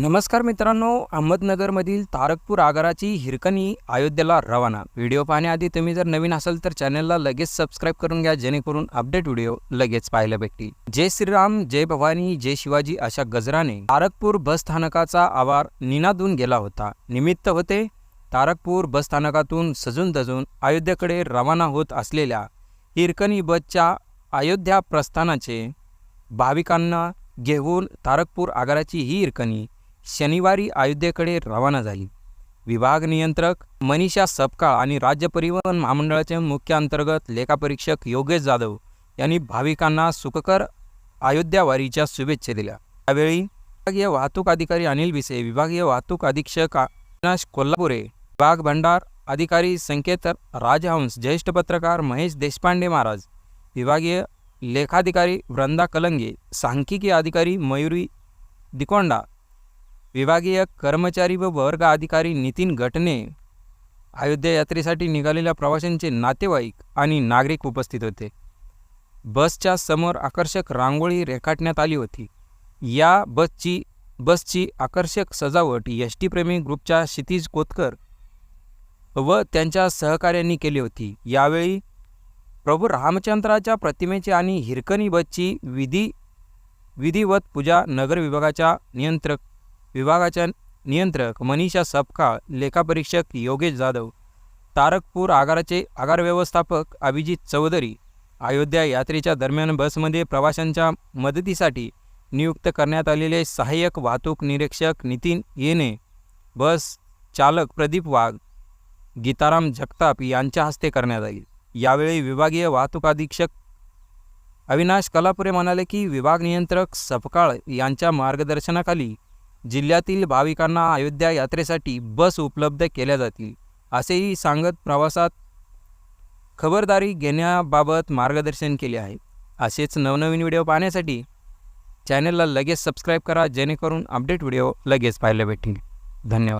नमस्कार मित्रांनो अहमदनगरमधील तारकपूर आगाराची हिरकणी अयोध्येला रवाना. व्हिडिओ पाहण्याआधी तुम्ही जर नवीन असाल तर चॅनलला लगेच सबस्क्राईब करून घ्या जेणेकरून अपडेट व्हिडिओ लगेच पाहायला भेटतील. जय श्रीराम जय भवानी जय शिवाजी अशा गजराने तारकपूर बस स्थानकाचा आवार निनादून गेला होता. निमित्त होते तारकपूर बस स्थानकातून सजून दजून अयोध्येकडे रवाना होत असलेल्या हिरकणी बसच्या अयोध्या प्रस्थानाचे भाविकांना घेऊन तारकपूर आगाराची ही हिरकणी शनिवारी अयोध्येकडे रवाना झाली. विभाग नियंत्रक मनीषा सपकाळ आणि राज्य परिवहन महामंडळाचे मुख्य अंतर्गत लेखापरीक्षक योगेश जाधव यांनी भाविकांना सुखकर अयोध्यावारीच्या शुभेच्छा दिल्या. त्यावेळी विभागीय वाहतूक अधिकारी अनिल भिसे विभागीय वाहतूक अधीक्षक अविनाश कोल्हापुरे विभाग भंडार अधिकारी संकेत राजहंस ज्येष्ठ पत्रकार महेश देशपांडे महाराज विभागीय लेखाधिकारी वृंदा कलंगे सांख्यिकी अधिकारी मयुरी दिकोंडा विभागीय कर्मचारी व वर्ग अधिकारी नितीन गटने अयोध्या यात्रेसाठी निघालेल्या प्रवाशांचे नातेवाईक आणि नागरिक उपस्थित होते. बसच्या समोर आकर्षक रांगोळी रेखाटण्यात आली होती. या बसची बसची आकर्षक सजावट एस टी प्रेमी ग्रुपच्या क्षितिज कोतकर व त्यांच्या सहकार्यांनी केली होती. यावेळी प्रभू रामचंद्राच्या प्रतिमेची आणि हिरकणी बसची विधी विधिवत पूजा नगर विभागाच्या नियंत्रक विभागाच्या नियंत्रक मनीषा सपकाळ लेखापरीक्षक योगेश जाधव तारकपूर आगाराचे आगार व्यवस्थापक अभिजित चौधरी अयोध्या यात्रेच्या दरम्यान बसमध्ये प्रवाशांच्या मदतीसाठी नियुक्त करण्यात आलेले सहाय्यक वाहतूक निरीक्षक नितीन येणे बस चालक प्रदीप वाघ गीताराम जगताप यांच्या हस्ते करण्यात आली. यावेळी विभागीय वाहतूक अधीक्षक अविनाश कलापुरे म्हणाले की विभाग नियंत्रक सपकाळ यांच्या मार्गदर्शनाखाली जिल्ह्यातील भाविकांना अयोध्या यात्रेसाठी बस उपलब्ध केल्या जातील असेही सांगत प्रवासात खबरदारी घेण्याबाबत मार्गदर्शन केले आहे. असेच नवनवीन व्हिडिओ पाहण्यासाठी चॅनलला लगेच सबस्क्राईब करा जेणेकरून अपडेट व्हिडिओ लगेच पाहायला भेटतील. धन्यवाद.